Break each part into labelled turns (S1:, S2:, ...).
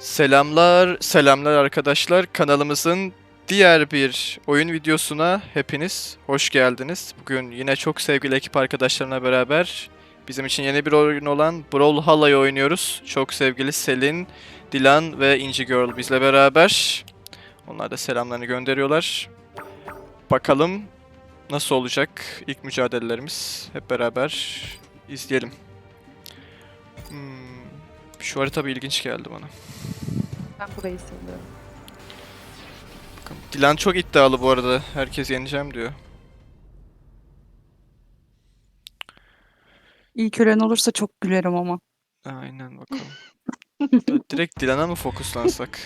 S1: Selamlar, selamlar arkadaşlar. Kanalımızın diğer bir oyun videosuna hepiniz hoş geldiniz. Bugün yine çok sevgili ekip arkadaşlarımla beraber bizim için yeni bir oyun olan Brawlhalla'yı oynuyoruz. Çok sevgili Selin, Dilan ve Inci Girl bizle beraber. Onlar da selamlarını gönderiyorlar. Bakalım nasıl olacak ilk mücadelelerimiz. Hep beraber izleyelim. Hmm, şu harita bir ilginç geldi bana.
S2: Ben burayı seviyorum.
S1: Dilan çok iddialı bu arada. Herkes yeneceğim diyor.
S2: İlk ölen olursa çok gülerim ama.
S1: Aynen bakalım. Direkt Dilan'a mı fokuslansak?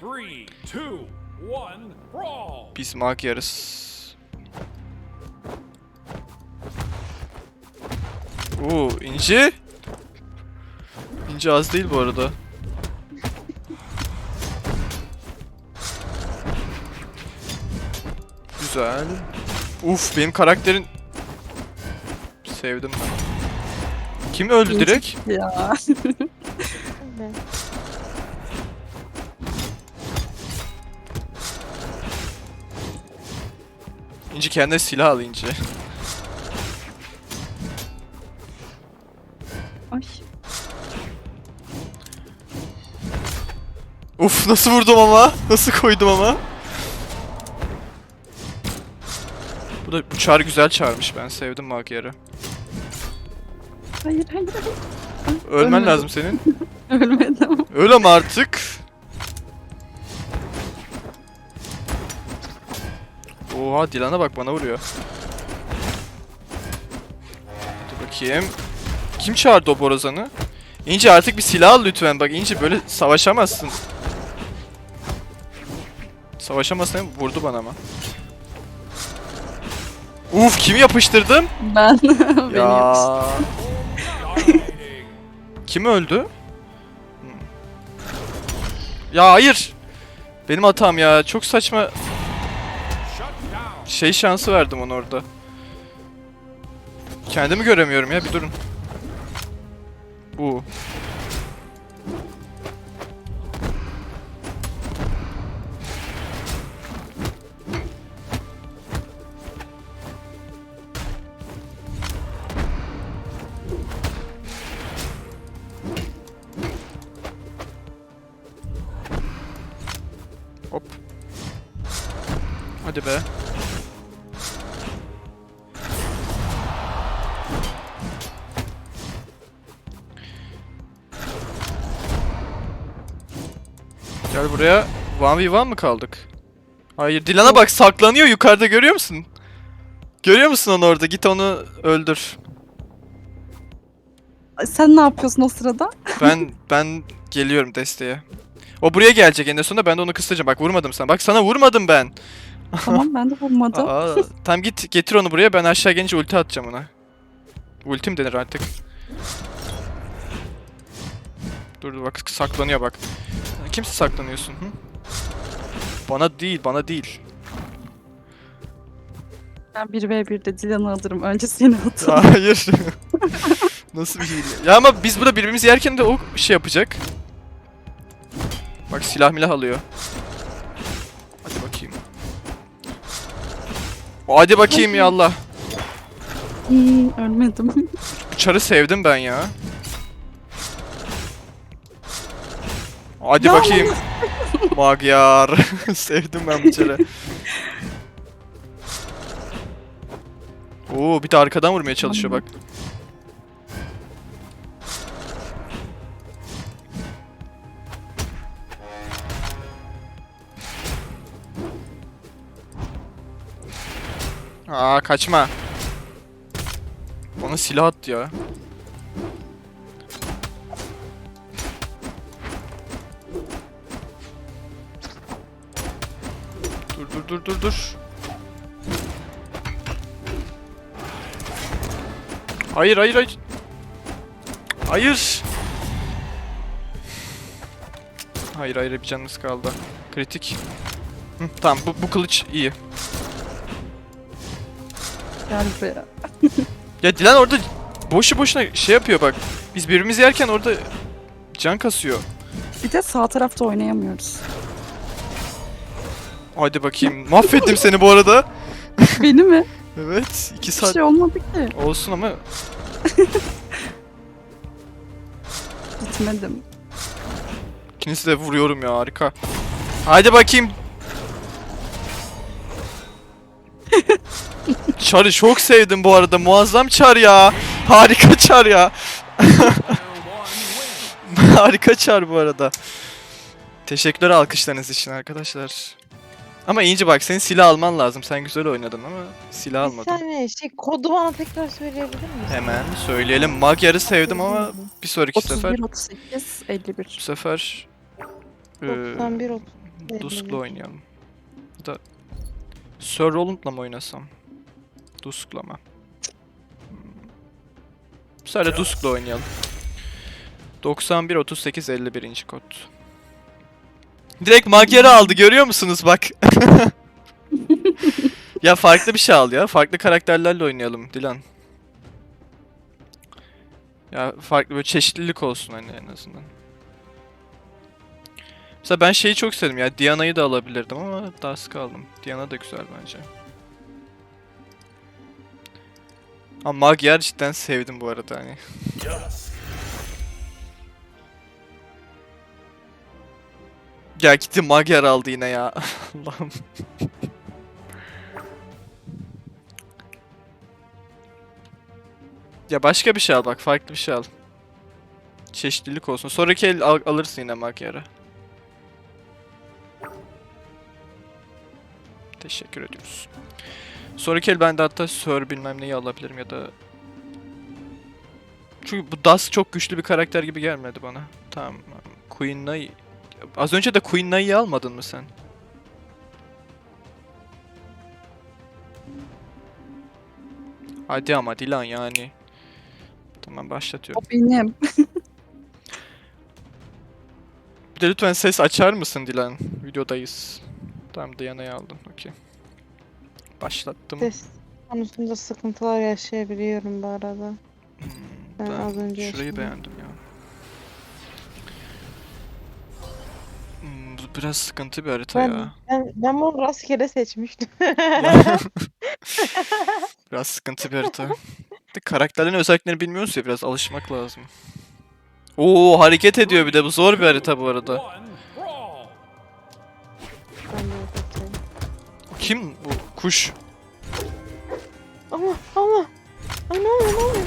S3: Three, two, one, brawl!
S1: Biz mag yarız. Oo, İnci. İnci az değil bu arada. Güzel. Uf benim karakterin sevdim ben. Kim öldü direkt?
S2: Ya.
S1: İnci kendine silah al İnci.
S2: Ay.
S1: Uf nasıl vurdum ama? Nasıl koydum ama? Bu da bu çar güzel çarmış. Ben sevdim Magyar'ı.
S2: Hayır hayır hayır.
S1: Ölmen
S2: Ölmedim.
S1: lazım senin.
S2: Ölmedim.
S1: Öl ama artık. Oha Dilan'a bak bana vuruyor. Dur bakayım. Kim çağırdı o borazanı? İnci artık bir silah al lütfen. Bak İnci böyle savaşamazsın. Savaşamazsın vurdu bana ama. Uf kimi yapıştırdım?
S2: Ben. Beni.
S1: Ya. Kim öldü? Ya hayır. Benim hatam ya. Çok saçma şey şansı verdim ona orada. Kendimi göremiyorum ya bir durun. Bu. Gel buraya. 1v1 mı kaldık? Hayır Dilan'a bak saklanıyor yukarıda görüyor musun? Görüyor musun onu orada? Git onu öldür.
S2: Sen ne yapıyorsun o sırada?
S1: Ben ben geliyorum desteğe. O buraya gelecek en sonunda ben de onu kıstıracağım. Bak vurmadım sana. Bak sana vurmadım ben.
S2: tamam ben de vurmadım.
S1: Aa, tam git getir onu buraya ben aşağı gelince ulti atacağım ona. Ultim denir artık. Dur dur bak saklanıyor bak. Kimse saklanıyorsun? Hı? Bana değil, bana değil.
S2: Ben 1v1'de Dilan'ı alırım. Önce seni atarım.
S1: Hayır. Nasıl bir hile? Ya ama biz burada birbirimizi yerken de o şey yapacak. Bak silah milah alıyor. Hadi bakayım. Hadi bakayım ya Allah.
S2: Hmm, ölmedim.
S1: Bu çarı sevdim ben ya. Hadi
S2: Ya
S1: bakayım. Magyar. sevdim ben bu çarı. Oo bir de arkadan vurmaya çalışıyor bak. Aa kaçma. Bana silah attı ya. Dur dur dur dur. Hayır hayır hayır. Hayır. Hayır hayır bir canınız kaldı. Kritik. Hı, tamam bu, bu kılıç iyi.
S2: Gel buraya.
S1: Ya Dilan orada boşu boşuna şey yapıyor bak. Biz birbirimizi yerken orada Can kasıyor.
S2: Bir de sağ tarafta oynayamıyoruz.
S1: Hadi bakayım. Mahvettim seni bu arada.
S2: Beni mi?
S1: Evet. 2
S2: Bir
S1: saat
S2: şey olmadı ki.
S1: olsun ama
S2: Gitmedim.
S1: ikinizi de vuruyorum ya harika. Hadi bakayım. Çar'ı çok sevdim bu arada. Muazzam Çar ya. Harika Çar ya. Harika Çar bu arada. Teşekkürler alkışlarınız için arkadaşlar. Ama İnci bak senin silah alman lazım. Sen güzel oynadın ama silah
S4: Bir
S1: almadın.
S4: saniye şey kodu bana tekrar söyleyebilir misin?
S1: Hemen söyleyelim. Magyar'ı sevdim ama bir sonraki sefer
S2: 31, 38, 51.
S1: bu sefer eee,
S4: 91 30.
S1: Dusk'la oynayalım. Ya da Sir Roland'la mı oynasam? Dusk'la mı? Hmm. Bu sefer de Dusk'la oynayalım. 91 38 51. kod. Direkt Magyar'ı aldı görüyor musunuz bak. ya farklı bir şey al ya. Farklı karakterlerle oynayalım Dilan. Ya farklı böyle çeşitlilik olsun hani en azından. Mesela ben şeyi çok sevdim ya. Diana'yı da alabilirdim ama Dusk aldım. Diana da güzel bence. Ama Magyar cidden sevdim bu arada hani. Ya gitti Magyar aldı yine ya. Allah'ım. ya başka bir şey al bak. Farklı bir şey al. Çeşitlilik olsun. Sonraki el al- alırsın yine Magyar'ı. Teşekkür ediyoruz. Sonraki el ben de hatta Sir bilmem neyi alabilirim ya da... Çünkü bu Das çok güçlü bir karakter gibi gelmedi bana. Tamam. Queen Nai... Az önce de Queen Nai'yi almadın mı sen? Hadi ama Dilan yani. Tamam başlatıyorum.
S2: O benim.
S1: Bir de lütfen ses açar mısın Dilan? Videodayız. Tamam Diana'yı aldın. Okey. Başlattım.
S4: Ses konusunda sıkıntılar yaşayabiliyorum bu arada.
S1: Hmm,
S4: Ben az önce
S1: şurayı
S4: yaşadım.
S1: beğendim biraz sıkıntı bir harita
S4: Ben,
S1: ya.
S4: ben, ben bunu rastgele seçmiştim.
S1: Biraz sıkıntı bir harita. De karakterlerin özelliklerini bilmiyoruz ya biraz alışmak lazım. Oo hareket ediyor bir de bu zor bir harita bu arada.
S4: Ben de.
S1: Kim bu kuş?
S4: Ama ama. Ay ne oluyor ne oluyor?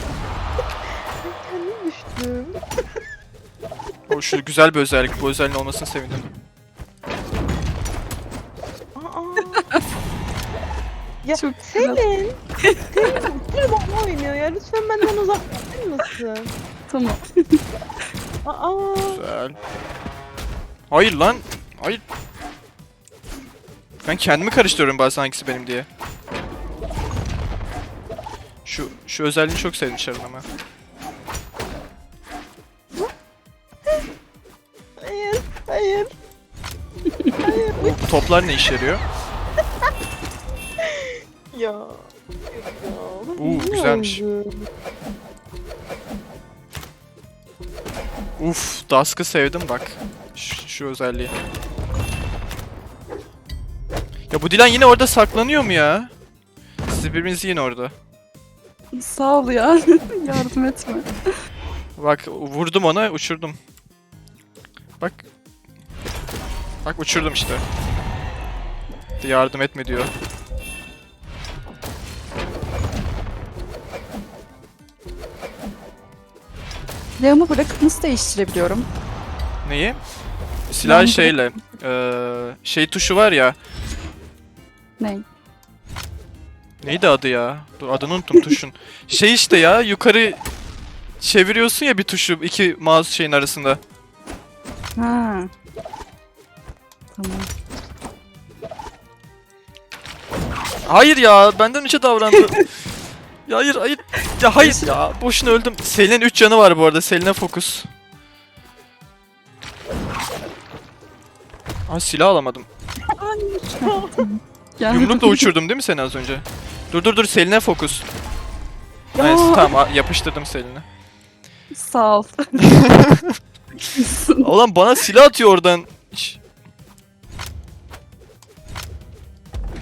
S4: Ben kendim düştüm.
S1: O şu güzel bir özellik. Bu özelliğin olmasını sevindim.
S4: Ya
S2: Çok
S4: Selin. Selin full bana oynuyor ya. Lütfen benden uzaklaşır mısın?
S2: Tamam.
S4: Aa.
S1: Güzel. Hayır lan. Hayır. Ben kendimi karıştırıyorum bazen hangisi benim diye. Şu şu özelliğini çok sevdim Sharon ama.
S4: Hayır. Hayır. Hayır.
S1: Bu toplar ne işe yarıyor?
S4: Ya. Ya.
S1: Uuu, güzelmiş. Uf, Dusk'ı sevdim bak. Şu, şu özelliği. Ya bu Dilan yine orada saklanıyor mu ya? Siz birbirinizi yine orada.
S2: Sağ ol ya. Yardım etme.
S1: Bak vurdum ona uçurdum. Bak. Bak uçurdum işte. Yardım etme diyor.
S2: Silahımı bırakıp nasıl değiştirebiliyorum?
S1: Neyi? Silah
S2: Ben
S1: şeyle. eee, şey tuşu var ya.
S2: Ne?
S1: Neydi adı ya? Dur adını unuttum tuşun. Şey işte ya yukarı çeviriyorsun ya bir tuşu iki mouse şeyin arasında.
S2: Ha. Tamam.
S1: Hayır ya benden önce davrandı. ya hayır hayır. Ya hayır ya boşuna öldüm. Selin'in 3 canı var bu arada. Selin'e fokus. Aa silah alamadım.
S2: Hayır. Gel.
S1: Yumrukla uçurdum değil mi seni az önce? Dur dur dur Selin'e fokus.
S2: Ya.
S1: Neyse tamam yapıştırdım Selin'e.
S2: Sağ ol.
S1: Ulan bana silah atıyor oradan. Şş,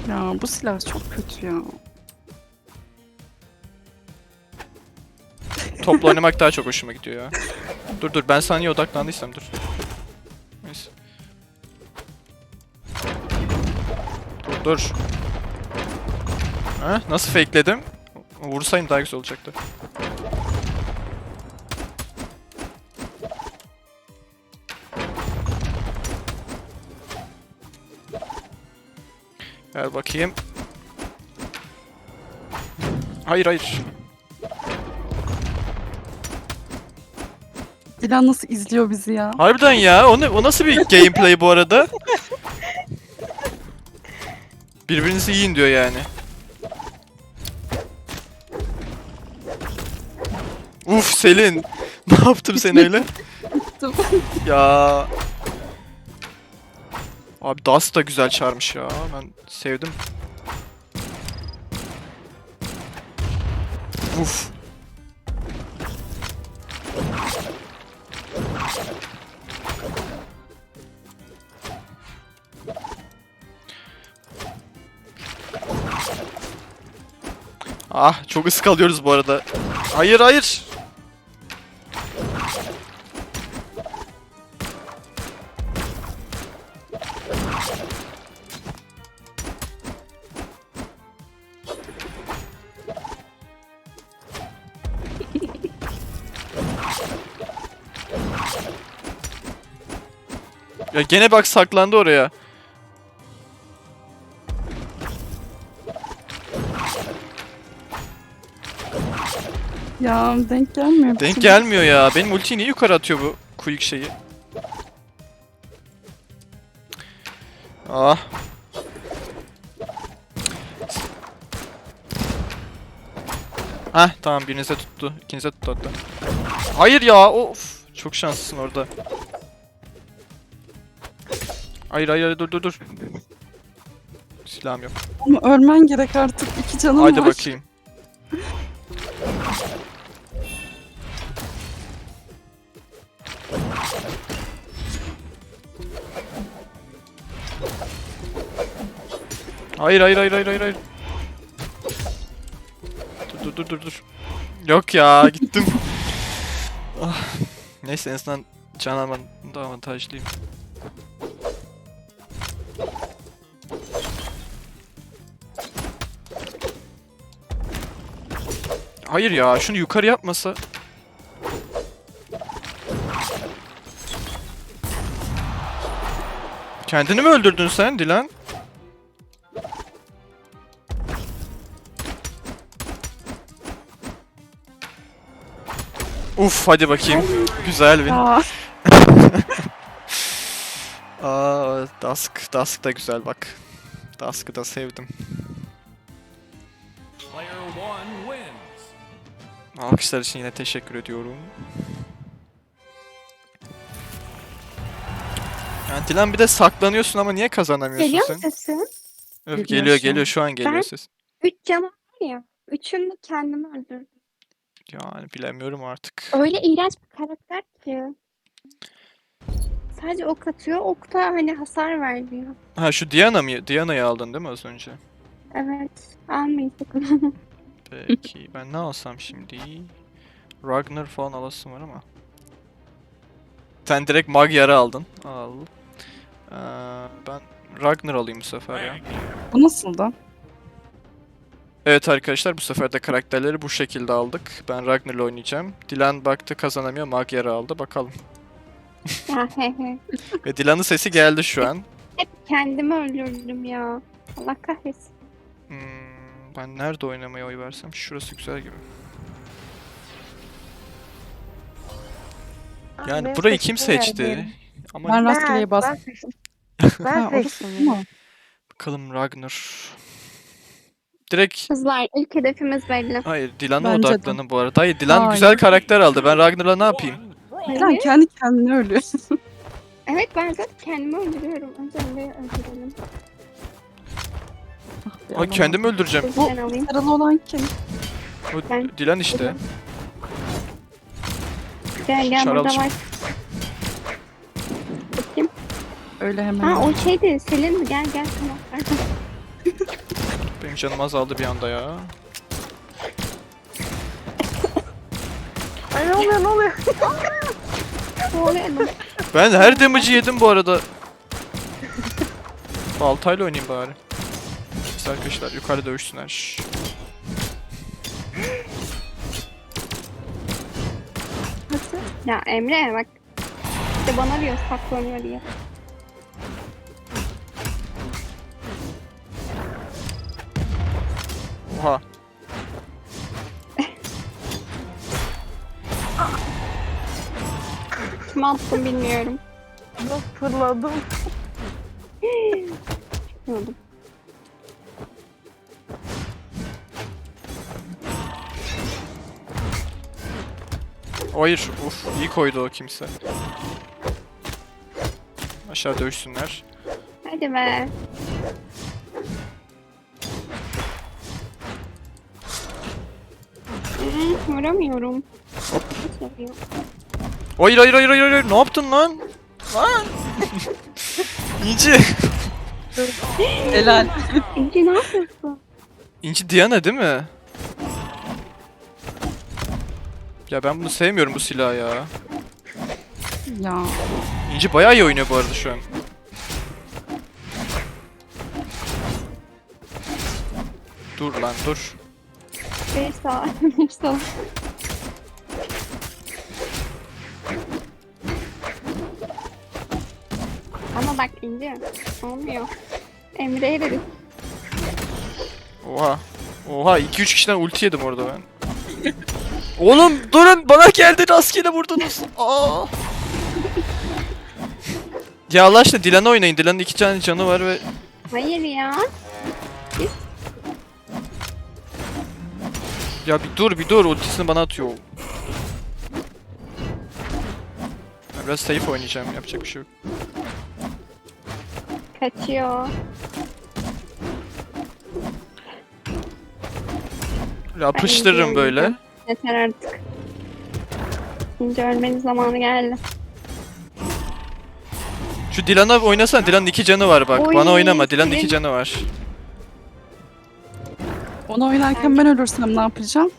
S2: ya bu silah çok kötü ya.
S1: Topla oynamak daha çok hoşuma gidiyor ya. Dur dur ben sana niye odaklandıysam dur. Neyse. Dur dur. Ha, nasıl fakeledim? Vursayım daha güzel olacaktı. Gel bakayım. Hayır hayır.
S2: Dilan nasıl izliyor bizi ya?
S1: Harbiden ya. O, ne, o nasıl bir gameplay bu arada? Birbirinizi yiyin diyor yani. Uf Selin. Ne yaptım sen öyle?
S2: Yaptım.
S1: ya. Abi Dust da güzel çarmış ya. Ben sevdim. Uf. Ah çok ıskalıyoruz bu arada. Hayır hayır. Ya gene bak saklandı oraya.
S2: Ya denk gelmiyor.
S1: Denk gelmiyor ya. Benim ultiyi niye yukarı atıyor bu quick şeyi? Ah. Hah tamam birinize tuttu. İkinize tuttu hatta. Hayır ya of. Çok şanslısın orada. Hayır hayır hayır, dur dur dur. Silahım yok.
S2: Ama ölmen gerek artık. İki canım
S1: Haydi
S2: var.
S1: bakayım. Hayır hayır hayır hayır hayır hayır. Dur dur dur dur dur. Yok ya gittim. ah. Neyse en azından can almanda avantajlıyım. Hayır ya şunu yukarı yapmasa. Kendini mi öldürdün sen Dilan? Uf hadi bakayım. Güzel bir.
S2: Ya.
S1: Aa Dusk, Dusk da güzel bak. Dusk'ı da sevdim. Alkışlar için yine teşekkür ediyorum. Yani Dilan bir de saklanıyorsun ama niye kazanamıyorsun
S4: Geliyor
S1: sen?
S4: mu sesin?
S1: Öf,
S2: Geliyor
S1: geliyor
S2: şu an.
S1: geliyor şu an geliyor
S4: Ben-
S1: ses.
S4: Üç canım var ya. Üçünü kendimi öldürdüm.
S1: Yani bilemiyorum artık.
S4: Öyle iğrenç bir karakter ki. Sadece ok atıyor. Okta hani hasar vermiyor.
S1: Ha şu Diana mı? Diana'yı aldın değil mi az önce?
S4: Evet. Almayın sakın.
S1: Peki ben ne alsam şimdi? Ragnar falan alasım var ama. Sen direkt Magyar'ı aldın. Al. Ee, ben Ragnar alayım bu sefer ya.
S2: Bu nasıl da?
S1: Evet arkadaşlar bu sefer de karakterleri bu şekilde aldık. Ben Ragnar'la oynayacağım. Dilan baktı kazanamıyor. Magyar'ı aldı. Bakalım.
S4: ya he he.
S1: Ve Dilan'ın sesi geldi şu an.
S4: Hep kendimi öldürdüm ya. Allah kahretsin.
S1: Hmm, ben nerede oynamaya oy versem? Şurası güzel gibi. Yani burayı kim seçti? Ama
S2: Ben rastgeleye bastım.
S4: Ben
S2: Ha, orası
S4: seçtim.
S2: mı?
S1: bakalım Ragnar. Direkt
S4: Kızlar ilk hedefimiz belli.
S1: Hayır Dilan'a
S2: Bence de.
S1: odaklanın bu arada. Hayır Dilan
S2: Hayır.
S1: güzel karakter aldı. Ben Ragnar'la ne yapayım?
S2: Dilan kendi kendine ölüyor.
S4: Evet ben zaten kendimi öldürüyorum. Önce öldürelim.
S1: Ay kendimi öldüreceğim.
S4: Ben alayım.
S2: Yaralı olan kim?
S1: O
S4: Ben-
S1: Dilan işte.
S4: Gel gel
S1: Şarap
S4: burada var.
S2: Öyle hemen.
S5: Ha o şeydi Selin gel gel tamam.
S1: Canım azaldı bir anda ya.
S5: Ay ne oluyor ne oluyor? ne oluyor?
S1: Ben her damage'ı yedim bu arada. Baltayla oynayayım bari. Neyse arkadaşlar yukarıda dövüşsünler. Şşş.
S5: Ya Emre bak. İşte bana diyor saklanıyor diye.
S1: Oha.
S5: Kime attım bilmiyorum.
S2: fırladım.
S5: Bilmiyordum.
S1: Hayır. Uf iyi koydu o kimse. Aşağı dövüşsünler.
S5: Hadi be. Vuramıyorum. Nasıl yapıyor?
S1: Hayır hayır hayır hayır hayır. Ne yaptın lan? Lan. İnci.
S2: Helal.
S5: İnci ne yapıyorsun?
S1: İnci Diana değil mi? Ya ben bunu sevmiyorum bu silahı ya.
S2: ya.
S1: İnci bayağı iyi oynuyor bu arada şu an. Dur lan dur.
S5: Bir sağ, bir sol. Ama bak İnci. Olmuyor. Emre'ye dedik.
S1: Oha. Oha 2-3 kişiden ulti yedim orada ben. Oğlum durun bana geldi rastgele vurdunuz. Aa. Ya Allah aşkına Dilan'ı oynayın. Dilan'ın iki tane canı var ve
S5: Hayır ya.
S1: Ya bir dur bir dur ultisini bana atıyor. Ya Biraz safe oynayacağım yapacak bir şey yok.
S5: Kaçıyor.
S1: Yapıştırırım böyle.
S5: Yeter artık. İnci ölmenin zamanı geldi.
S1: Şu Dilan'a oynasana. Dilan'ın iki canı var bak.
S5: Oy,
S1: Bana oynama. Dilan'ın iki canı var.
S2: Onu oynarken ben ölürsem ne yapacağım?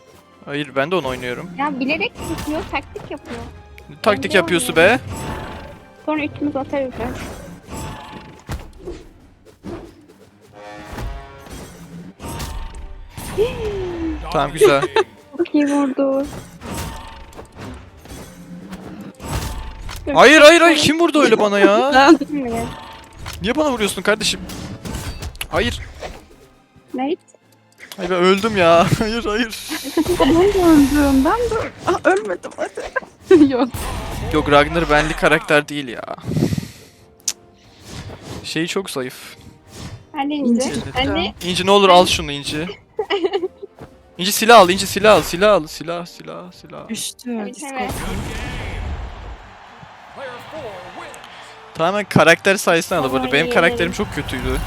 S1: Hayır ben de onu oynuyorum.
S5: Ya bilerek yapıyor, taktik yapıyor.
S1: Taktik yapıyorsun be.
S5: Sonra üçümüz atarız ya.
S1: Tamam güzel.
S5: Çok iyi vurdu.
S1: Hayır hayır hayır kim vurdu öyle bana ya?
S2: Ben.
S1: Niye bana vuruyorsun kardeşim? Hayır ben öldüm ya. Hayır hayır.
S2: ben de öldüm. Ben de ah, ölmedim hadi. Yok.
S1: Yok Ragnar benli karakter değil ya. Şeyi çok zayıf.
S5: Hadi İnci.
S2: İnci.
S5: Hadi.
S1: İnci ne olur al şunu İnci. İnci silah al, İnci silah al, silah al, silah, silah, silah.
S2: Düştü.
S5: Evet.
S1: Tamamen karakter sayesinde aldı bu arada. Benim karakterim çok kötüydü.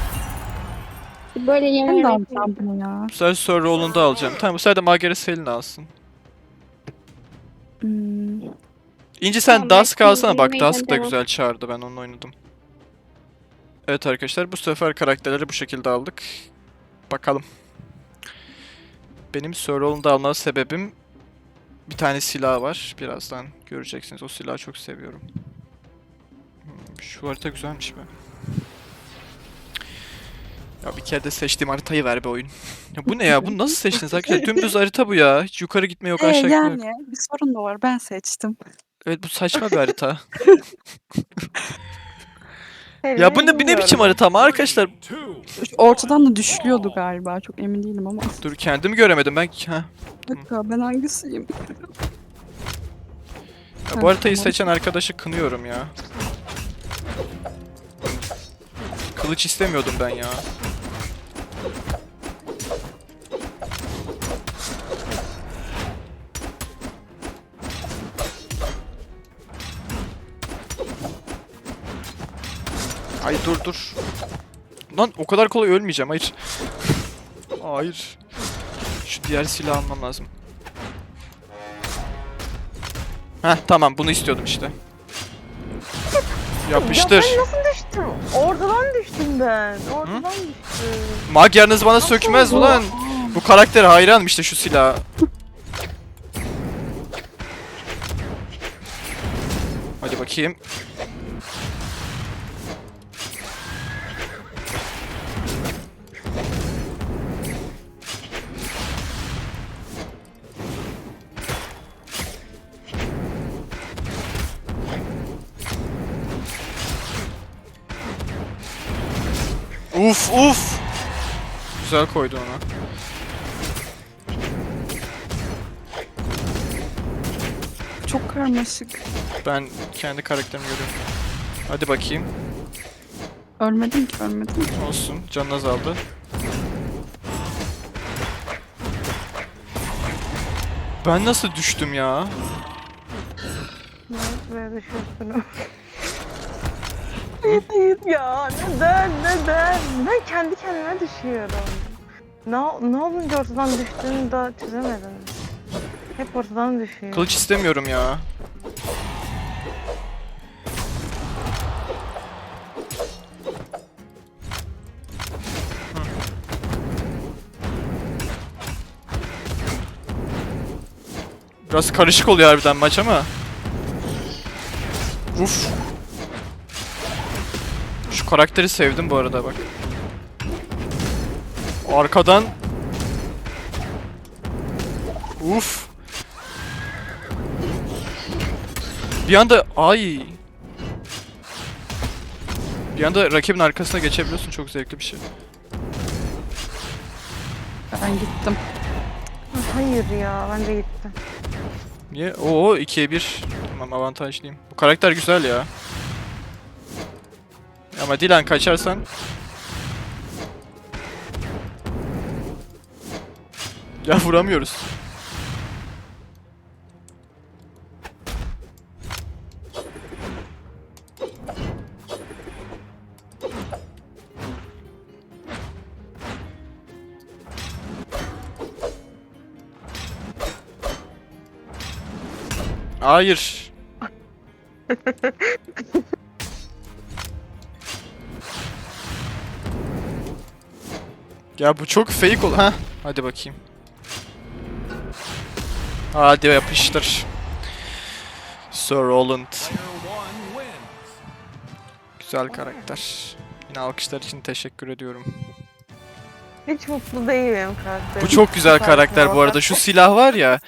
S5: Böyle
S2: Ben de
S5: yemeğe
S2: alacağım bunu ya.
S1: Bu sefer Sir Roland'ı alacağım. Tamam bu sefer de Margaret Selin alsın.
S2: Hmm.
S1: İnci sen
S5: Tamam,
S1: Dusk alsana bak
S5: yemeği
S1: Dusk da güzel çağırdı ben onunla oynadım. Evet arkadaşlar bu sefer karakterleri bu şekilde aldık. Bakalım. Benim Sir Roland'ı alma sebebim bir tane silah var. Birazdan göreceksiniz. O silahı çok seviyorum. Hmm, Şu harita güzelmiş be. Ya bir kere de seçtiğim haritayı ver be oyun. Ya bu ne ya? Bunu nasıl seçtiniz arkadaşlar? Dümdüz harita bu ya. Hiç yukarı gitme yok
S2: Ee,
S1: aşağı gitme yok.
S2: yani bir sorun da var. Ben seçtim.
S1: Evet bu saçma bir harita. Ya bu ne, bu ne biçim harita ama arkadaşlar?
S2: Ortadan da düşülüyordu galiba. Çok emin değilim ama.
S1: Dur kendimi göremedim ben. Ha.
S2: Dakika ben hangisiyim?
S1: Ya bu
S2: Ha,
S1: haritayı
S2: tamam.
S1: seçen arkadaşı kınıyorum ya. Kılıç istemiyordum ben ya. Ay dur dur. Lan o kadar kolay ölmeyeceğim hayır. hayır. Şu diğer silahı almam lazım. Heh tamam bunu istiyordum işte. Yapıştır.
S5: Ya nasıl?
S4: Ahmet'im ortadan düştüm ben. Ortadan düştüm.
S1: Mag yalnız bana sökmez
S2: oldu?
S1: ulan. Bu karakter hayranım işte şu silaha. Hadi bakayım. Uf uf. Güzel koydu ona.
S2: Çok karmaşık.
S1: Ben kendi karakterimi görüyorum. Hadi bakayım.
S2: Ölmedim ki ölmedim.
S1: Olsun. Canın azaldı. Ben nasıl düştüm ya?
S4: Buraya düşüyorsun. Hayır ya neden neden? Ben kendi kendime düşüyorum. Ne, ne olunca ortadan düştüğünü da çözemedim. Hep ortadan düşüyor.
S1: Kılıç istemiyorum ya. Biraz karışık oluyor harbiden maç ama. Uf. Karakteri sevdim bu arada bak. Arkadan Uf. Bir anda ay. Bir anda rakibin arkasına geçebiliyorsun çok zevkli bir şey.
S2: Ben gittim.
S4: Hayır ya ben de gittim.
S1: Niye? Oo 2'ye 1. Tamam avantajlıyım. Bu karakter güzel ya. Ama Dilan kaçarsan Ya vuramıyoruz. Hayır. Ya bu çok fake ol. Ha, hadi bakayım. Hadi yapıştır. Sir Roland. Güzel karakter. Yine alkışlar için teşekkür ediyorum.
S4: Hiç mutlu değilim karakterim.
S1: Bu çok güzel
S4: Karakter
S1: bu arada. Şu silah var ya.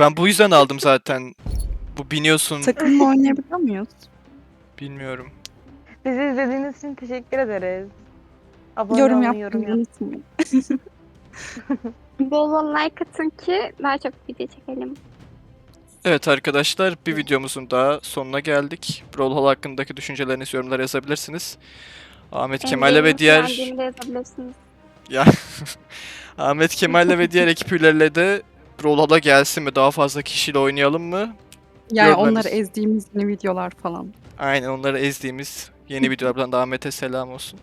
S1: Ben bu yüzden aldım zaten. Bu biniyorsun.
S2: Takımla oynayabiliyor muyuz?
S1: Bilmiyorum.
S4: Bizi izlediğiniz için teşekkür ederiz. Abone
S2: yorum yapmayı unutmayın.
S5: Bol bol like atın ki daha çok video çekelim.
S1: Evet arkadaşlar bir videomuzun daha sonuna geldik. Brawl Hall hakkındaki düşüncelerinizi yorumlara yazabilirsiniz. Ahmet Kemal'le ve diğer ya Ahmet Kemal'le ve diğer ekip üyelerle de Brawl Hall'a gelsin mi? Daha fazla kişiyle oynayalım mı?
S2: Yani
S1: Görmemiz.
S2: onları ezdiğimiz yeni videolar falan.
S1: Aynen onları ezdiğimiz yeni videolardan da Ahmet'e selam olsun.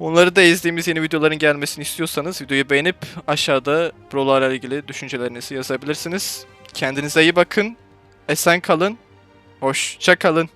S1: Onları da ezdiğimiz yeni videoların gelmesini istiyorsanız videoyu beğenip aşağıda Brawl'larla ilgili düşüncelerinizi yazabilirsiniz. Kendinize iyi bakın. Esen kalın. Hoşça kalın.